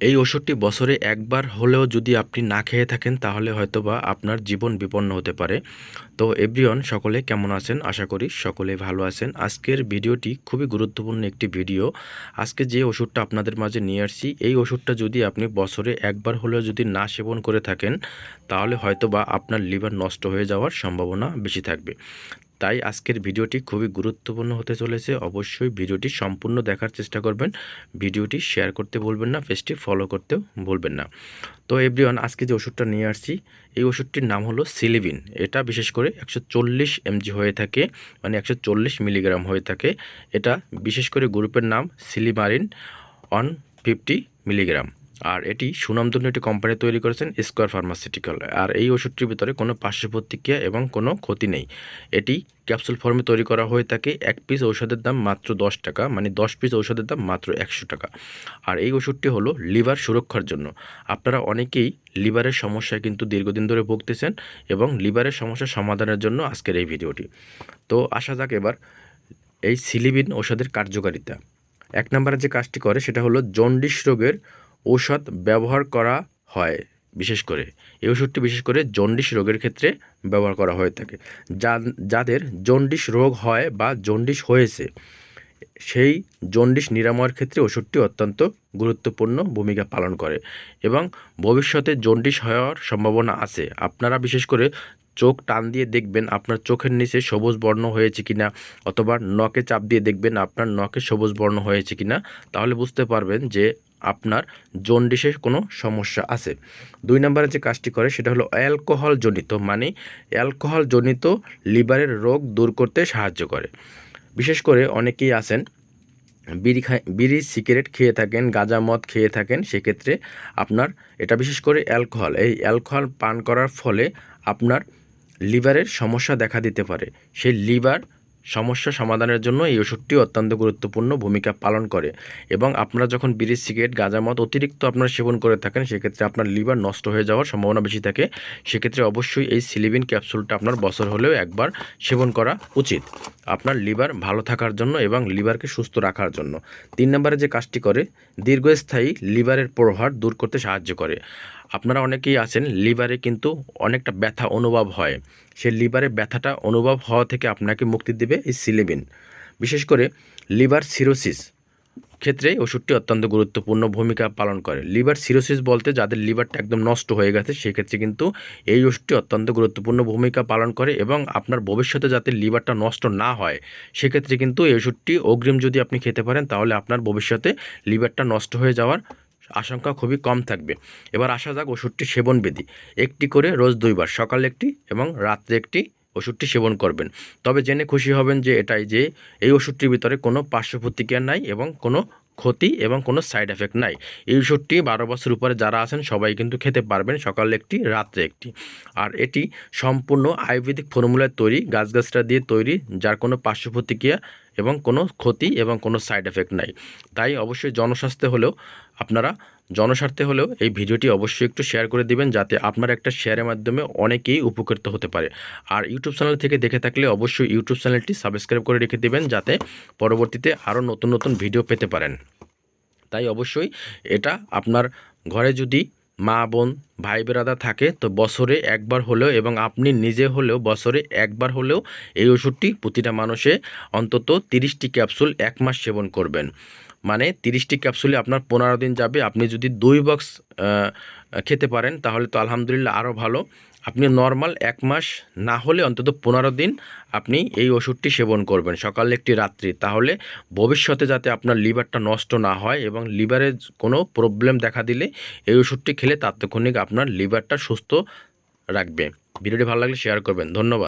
এই ওষুধটি বছরে একবার হলেও যদি আপনি না খেয়ে থাকেন, তাহলে হয়তোবা আপনার জীবন বিপন্ন হতে পারে। তো এভরিওয়ান, সকলে কেমন আছেন? আশা করি সকলে ভালো আছেন। আজকের ভিডিওটি খুবই গুরুত্বপূর্ণ একটি ভিডিও। আজকে যে ওষুধটা আপনাদের মাঝে নিয়ে আসছি, এই ওষুধটা যদি আপনি বছরে একবার হলেও যদি না সেবন করে থাকেন, তাহলে হয়তোবা আপনার লিভার নষ্ট হয়ে যাওয়ার সম্ভাবনা বেশি থাকবে। তাই আজকের ভিডিওটি খুবই গুরুত্বপূর্ণ হতে চলেছে। অবশ্যই ভিডিওটি সম্পূর্ণ দেখার চেষ্টা করবেন। ভিডিওটি শেয়ার করতে ভুলবেন না, পেজটি ফলো করতেও ভুলবেন না। তো এভরিওয়ান, আজকে যে ওষুধটা নিয়ে আসছি, এই ওষুধটির নাম হলো সিলিভিন এটা বিশেষ করে একশো চল্লিশ এমজি হয়ে থাকে মানে একশো চল্লিশ মিলিগ্রাম হয়ে থাকে। এটা বিশেষ করে গ্রুপের নাম সিলিমারিন অন ফিফটি মিলিগ্রাম। আর এটি সুনামধন্য একটি কোম্পানি তৈরি করেছেন স্কোয়ার ফার্মাসিউটিক্যাল আর এই ওষুধটির ভিতরে কোনো পার্শ্ব প্রতিক্রিয়া এবং কোনো ক্ষতি নেই। এটি ক্যাপসুল ফর্মে তৈরি করা হয়ে থাকে এক পিস ঔষধের দাম মাত্র দশ টাকা মানে দশ পিস ঔষধের দাম মাত্র একশো টাকা। আর এই ওষুধটি হলো লিভার সুরক্ষার জন্য। আপনারা অনেকেই লিভারের সমস্যায় কিন্তু দীর্ঘদিন ধরে ভুগতেছেন এবং লিভারের সমস্যা সমাধানের জন্য আজকের এই ভিডিওটি। তো আসা যাক এবার এই সিলিবিন ওষুধের কার্যকারিতা। এক নম্বরে যে কাজটি করে সেটা হলো জন্ডিস রোগের ঔষধ ব্যবহার করা হয়, বিশেষ করে। এই ওষুধটি বিশেষ করে জন্ডিস রোগের ক্ষেত্রে ব্যবহার করা হয়ে থাকে। যাদের জন্ডিস রোগ হয় বা জন্ডিস হয়েছে, সেই জন্ডিস নিরাময়ের ক্ষেত্রে ওষুধটি অত্যন্ত গুরুত্বপূর্ণ ভূমিকা পালন করে এবং ভবিষ্যতে জন্ডিস হওয়ার সম্ভাবনা আছে। আপনারা বিশেষ করে চোখ টান দিয়ে দেখবেন, আপনার চোখের নিচে সবুজ বর্ণ হয়েছে কিনা অথবা নখে চাপ দিয়ে দেখবেন, আপনার নখে সবুজ বর্ণ হয়েছে কিনা, তাহলে বুঝতে পারবেন যে আপনার জন্ডিসের কোনো সমস্যা আছে। দুই নম্বরে যে কাজটি করে সেটা হলো অ্যালকোহল জনিত মানে অ্যালকোহল জনিত লিভারের রোগ দূর করতে সাহায্য করে। বিশেষ করে অনেকেই আছেন, বিড়ি খায়, বিড়ি সিগারেট খেয়ে থাকেন, গাঁজা মদ খেয়ে থাকেন, সেক্ষেত্রে আপনার, এটা বিশেষ করে অ্যালকোহল, এই অ্যালকোহল পান করার ফলে আপনার লিভারের সমস্যা দেখা দিতে পারে। সেই লিভার সমস্যা সমাধানের জন্য এই ওষুধটি অত্যন্ত গুরুত্বপূর্ণ ভূমিকা পালন করে এবং আপনারা যখন বিড়ি, সিগারেট, গাঁজা মদ অতিরিক্ত আপনারা সেবন করে থাকেন, সেক্ষেত্রে আপনার লিভার নষ্ট হয়ে যাওয়ার সম্ভাবনা বেশি থাকে। সেক্ষেত্রে অবশ্যই এই সিলিবিন ক্যাপসুলটা আপনার বছর হলেও একবার সেবন করা উচিত। আপনার লিভার ভালো থাকার জন্য এবং লিভারকে সুস্থ রাখার জন্য। তিন নম্বরে যে কাজটি করে, দীর্ঘস্থায়ী লিভারের প্রহার দূর করতে সাহায্য করে। আপনারা অনেকেই আছেন, লিভারে কিন্তু অনেকটা ব্যথা অনুভব হয়। সেই লিভারে ব্যথাটা অনুভব হওয়া থেকে আপনাকে মুক্তি দেবে এই সিলিবিন। বিশেষ করে লিভার সিরোসিস ক্ষেত্রে ওষুধটি অত্যন্ত গুরুত্বপূর্ণ ভূমিকা পালন করে। লিভার সিরোসিস বলতে যাদের লিভারটা একদম নষ্ট হয়ে গেছে, সেক্ষেত্রে কিন্তু এই ওষুধটি অত্যন্ত গুরুত্বপূর্ণ ভূমিকা পালন করে এবং আপনার ভবিষ্যতে যাতে লিভারটা নষ্ট না হয়, সেক্ষেত্রে কিন্তু এই ওষুধটি অগ্রিম যদি আপনি খেতে পারেন, তাহলে আপনার ভবিষ্যতে লিভারটা নষ্ট হয়ে যাওয়ার আশঙ্কা খুবই কম থাকবে। এবার আসা যাক ওষুধটি সেবন সেবনবিধি। একটি করে রোজ দুইবার, সকালে একটি এবং রাত্রে একটি ওষুধটি সেবন করবেন। তবে জেনে খুশি হবেন যে এটাই যে এই ওষুধটির ভিতরে কোনো পার্শ্ব প্রতিক্রিয়া নাই এবং কোনো ক্ষতি এবং কোনো সাইড এফেক্ট নাই। এই ওষুধটি বারো বছর উপরে যারা আছেন সবাই কিন্তু খেতে পারবেন, সকালে একটি, রাত্রে একটি। আর এটি সম্পূর্ণ আয়ুর্বেদিক ফর্মুলায় তৈরি গাছগাছরা দিয়ে তৈরি, যার কোনো পার্শ্ব প্রতিক্রিয়া এবং কোনো ক্ষতি এবং কোনো সাইড এফেক্ট নাই। তাই অবশ্যই জনস্বাস্থ্য হলেও আপনারা জনস্বার্থে হলেও এই ভিডিওটি অবশ্যই একটু শেয়ার করে দিবেন যাতে আপনার একটা শেয়ারের মাধ্যমে অনেকেই উপকৃত হতে পারে। আর ইউটিউব চ্যানেল থেকে দেখে থাকলে অবশ্যই ইউটিউব চ্যানেলটি সাবস্ক্রাইব করে রেখে দেবেন যাতে পরবর্তীতে আরও নতুন নতুন ভিডিও পেতে পারেন। তাই অবশ্যই এটা আপনার ঘরে যদি মা, বোন, ভাই বেরাদা থাকে, তো বছরে একবার হলেও এবং আপনি নিজে হলেও বছরে একবার হলেও এই ওষুধটি প্রতিটা মানুষে অন্তত তিরিশটি ক্যাপসুল এক মাস সেবন করবেন। মানে তিরিশটি ক্যাপসুলে আপনার পনেরো দিন যাবে। আপনি যদি দুই বক্স খেতে পারেন, তাহলে তো আলহামদুলিল্লাহ আরও ভালো। আপনি নর্মাল এক মাস না হলে অন্তত পনেরো দিন আপনি এই ওষুধটি সেবন করবেন, সকালে একটি রাত্রি। তাহলে ভবিষ্যতে যাতে আপনার লিভারটা নষ্ট না হয় এবং লিভারে কোনো প্রবলেম দেখা দিলে এই ওষুধটি খেলে তাৎক্ষণিক আপনার লিভারটা সুস্থ রাখবে। ভিডিওটি ভালো লাগলে শেয়ার করবেন। ধন্যবাদ।